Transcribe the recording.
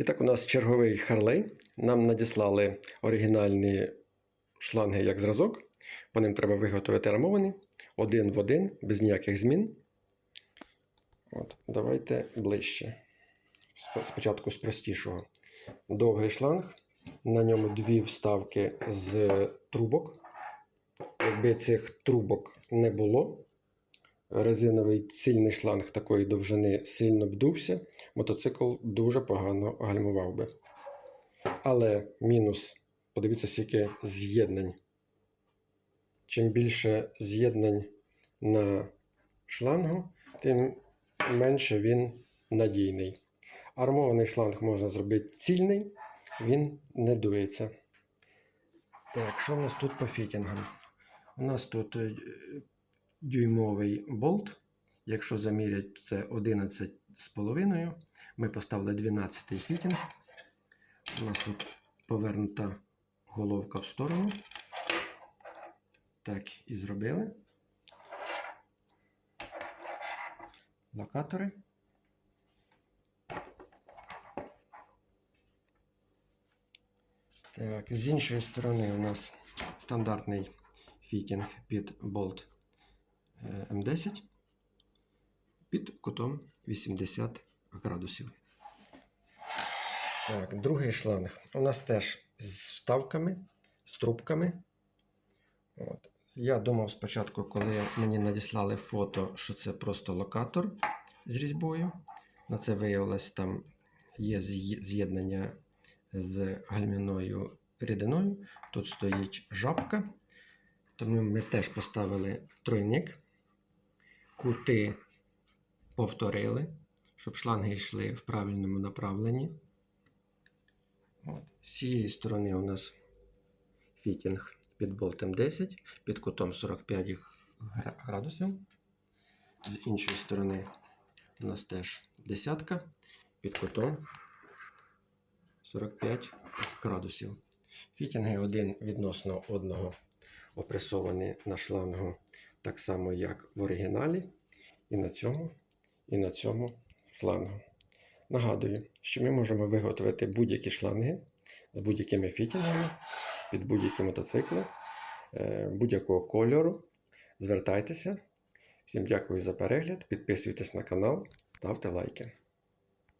І так, у нас черговий Харлей. Нам надіслали оригінальні шланги як зразок. По ним треба виготовити армовані один в один, без ніяких змін. От, давайте ближче. Спочатку з простішого. Довгий шланг. На ньому дві вставки з трубок. Якби цих трубок не було, резиновий цільний шланг такої довжини сильно б дувся, мотоцикл дуже погано гальмував би. Але мінус, подивіться, скільки з'єднань. Чим більше з'єднань на шлангу, тим менше він надійний. Армований шланг можна зробити цільний, він не дується. Так, що в нас тут по фітінгам? У нас тут е, дюймовий болт. Якщо замірять, це 11,5. Ми поставили 12 фітінг. У нас тут повернута головка в сторону. Так, і зробили. Локатори. Так, з іншої сторони у нас стандартний фітінг під болт М10 під кутом 80 градусів. Так, другий шланг. У нас теж з вставками, з трубками. От. Я думав спочатку, коли мені надіслали фото, що це просто локатор з різьбою. На це виявилось, там є з'єднання з гальміною рідиною. Тут стоїть жабка. Тому ми теж поставили тройник. Кути повторили, щоб шланги йшли в правильному направленні. От. З цієї сторони у нас фітінг під болтом 10, під кутом 45 градусів. З іншої сторони у нас теж десятка під кутом 45 градусів. Фітінги один відносно одного опресовані на шлангу так само, як в оригіналі, і на цьому, і на цьому шлангу. Нагадую, що ми можемо виготовити будь-які шланги з будь-якими фітінгами під будь-які мотоцикли е, будь-якого кольору. Звертайтеся. Всім дякую за перегляд. Підписуйтесь на канал, ставте лайки.